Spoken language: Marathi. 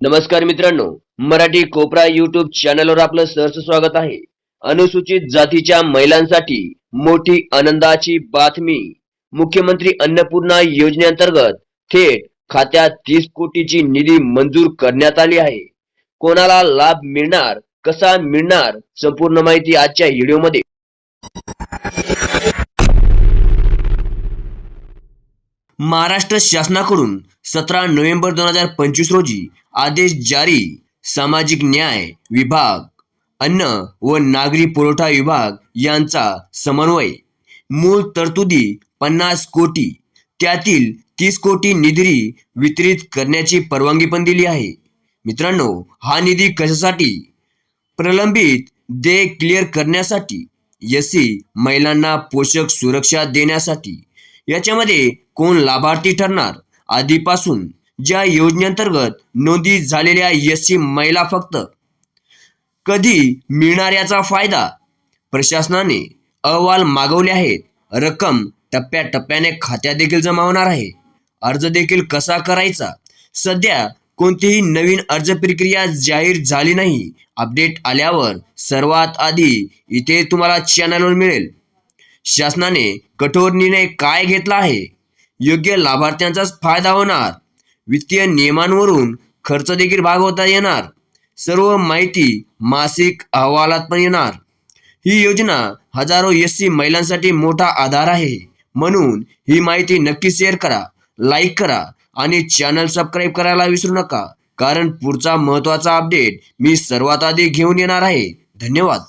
नमस्कार मित्रांनो मराठी कोपरा युट्यूब चॅनलवर आपलं सहर्ष स्वागत आहे. अनुसूचित जातीच्या महिलांसाठी मोठी आनंदाची बातमी. मुख्यमंत्री अन्नपूर्णा योजनेअंतर्गत थेट खात्यात तीस कोटीची निधी मंजूर करण्यात आली आहे. कोणाला लाभ मिळणार कसा मिळणार संपूर्ण माहिती आजच्या व्हिडिओमध्ये. महाराष्ट्र शासनाकडून सतरा नोव्हेंबर दोन हजार पंचवीस रोजी आदेश जारी सामाजिक न्याय विभाग अन्न व नागरी पुरवठा विभाग यांचा समन्वय. मूळ तरतुदी पन्नास कोटी त्यातील तीस कोटी निधी वितरित करण्याची परवानगी पण दिली आहे. मित्रांनो हा निधी कशासाठी? प्रलंबित देय क्लिअर करण्यासाठी यसी महिलांना पोषक सुरक्षा देण्यासाठी. याच्यामध्ये कोण लाभार्थी ठरणार? आधीपासून ज्या योजनेअंतर्गत नोंदी झालेल्या एस सी महिला फक्त कधी मिळणार याचा फायदा प्रशासनाने अहवाल मागवले आहेत रक्कम टप्प्याटप्प्याने खात्या देखील जमा होणार आहे. अर्ज देखील कसा करायचा? सध्या कोणतीही नवीन अर्ज प्रक्रिया जाहीर झाली नाही. अपडेट आल्यावर सर्वात आधी इथे तुम्हाला चॅनलवर मिळेल. शासनाने कठोर निर्णय काय घेतला आहे? योग्य लाभार्थ्यांचाच फायदा होणार. वित्तीय नियमांवरून खर्च देखील भागवता येणार. सर्व माहिती मासिक अहवालात पण येणार. ही योजना हजारो एस सी महिलांसाठी मोठा आधार आहे. म्हणून ही माहिती नक्की शेअर करा लाईक करा आणि चॅनल सबस्क्राईब करायला विसरू नका. कारण पुढचा महत्त्वाचा अपडेट मी सर्वात आधी घेऊन येणार आहे. धन्यवाद.